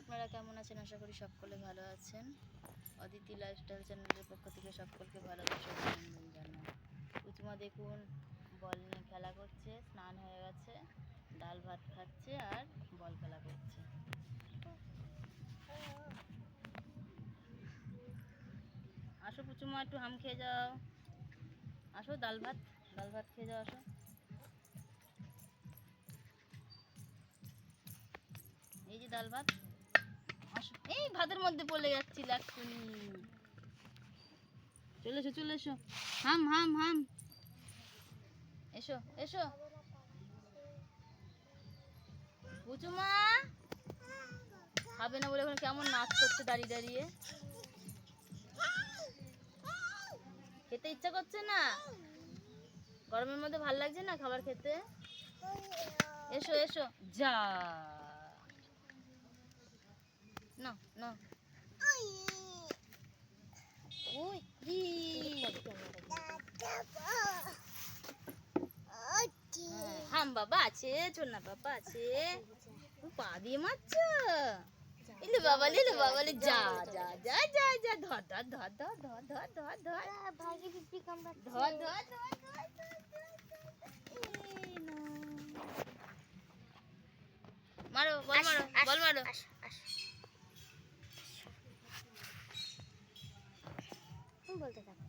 আপনারা কেমন আছেন? আশা করি সকলে ভালো আছেন। অদিতি লাইফস্টাইল চ্যানেলের পক্ষ থেকে সকলকে ভালোবাসা অভিনন্দন জানাই। উচমা দেখুন, বল নিয়ে খেলা করছে, স্নান হয়ে গেছে, ডাল ভাত খাচ্ছে আর বল খেলা করছে। আসো পুচুমা একটু হাম খেয়ে যাও। আসো ডাল ভাত ডাল ভাত খেয়ে যাও, আসো। এই যে ডাল ভাত। ভাতের মধ্যে পড়ে যাচ্ছিল এক্ষুনি চলে এসো চলে এসো। হাম হাম হাম। এসো এসো। পুচুমা খাবে না বলে এখন কেমন নাচ করছে দাঁড়িয়ে দাঁড়িয়ে। খেতে ইচ্ছা করছে না? গরমের মধ্যে ভালো লাগছে না খাবার খেতে? এসো এসো। যা। না না ওই ই। হাম বাবা আছে ছোনা বাবা আছে তুমি পা দিয়ে মারছ ইলে বাবা লিলে বাবা লে যা যা যা যা যা ধর ধর ধর ধর ধর ধর ধর ধর ভাগে পিপি কামড়াচ্ছে ধর ধর ধর ধর। মারো বল মারো বল মারো বলতে থাকো।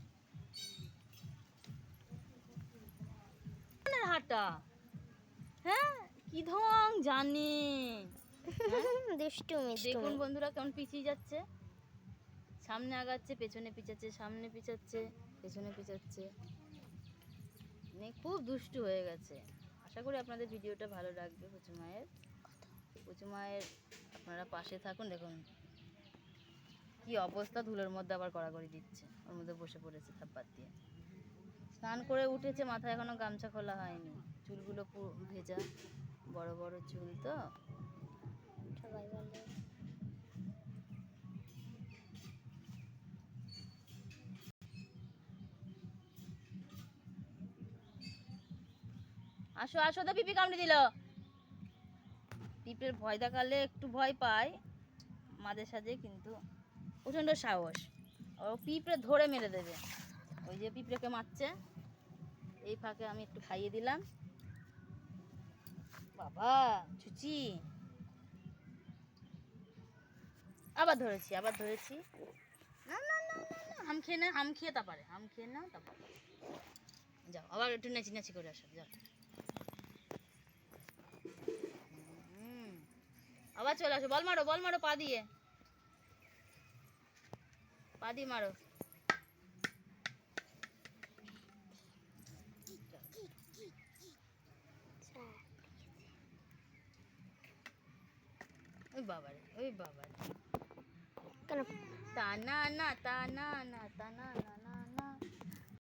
কোনের হাঁটা। হ্যাঁ? কি ঢং জানে। দুষ্টু দেখুন বন্ধুরা কেমন পিছিয়ে যাচ্ছে। সামনে আগাচ্ছে পেছনে পিছাচ্ছে সামনে পিছাচ্ছে পেছনে পিছাচ্ছে। মানে খুব দুষ্টু হয়ে গেছে। আশা করি আপনাদের ভিডিওটা ভালো লাগবে পুচু মায়ের পুচু মায়ের আপনারা পাশে থাকুন দেখুন। কি অবস্থা? ধুলোর মধ্যে আবার কড়াকড়ি দিচ্ছে। ওর মধ্যে বসে পড়েছে থাপ্পাত দিয়ে। স্নান করে উঠেছে মাথায় এখনও গামছা খোলা হয়নি। চুলগুলো পুরো ভেজা। বড় বড় চুল তো। সবাই বলে। আসো আসো তো পিপি কামড়ে দিল। পিঁপড়ের ভয় দেখালে একটু ভয় পায়। মাঝে সাঝে কিন্তু প্রচণ্ড সাহস। ও পিঁপড়ে ধরে মেরে দেবে। ওই যে পিঁপড়েকে মারছে। এই ফাঁকে আমি একটু খাইয়ে দিলাম। বাবা চুচি আবার ধরেছি আবার ধরেছি। না না না না খেয়ে না, হাম খেয়ে তারপরে, হাম খেয়ে না তারপরে। যাও, আবার একটু নাচি নাচি করে আসো, যাও। আবার চলে আসো, বল মারো বল মারো পা দিয়ে। পা দিয়ে মারো। ওই বাবারে ওই বাবারে। কেন? তা না না তা না না তা না না।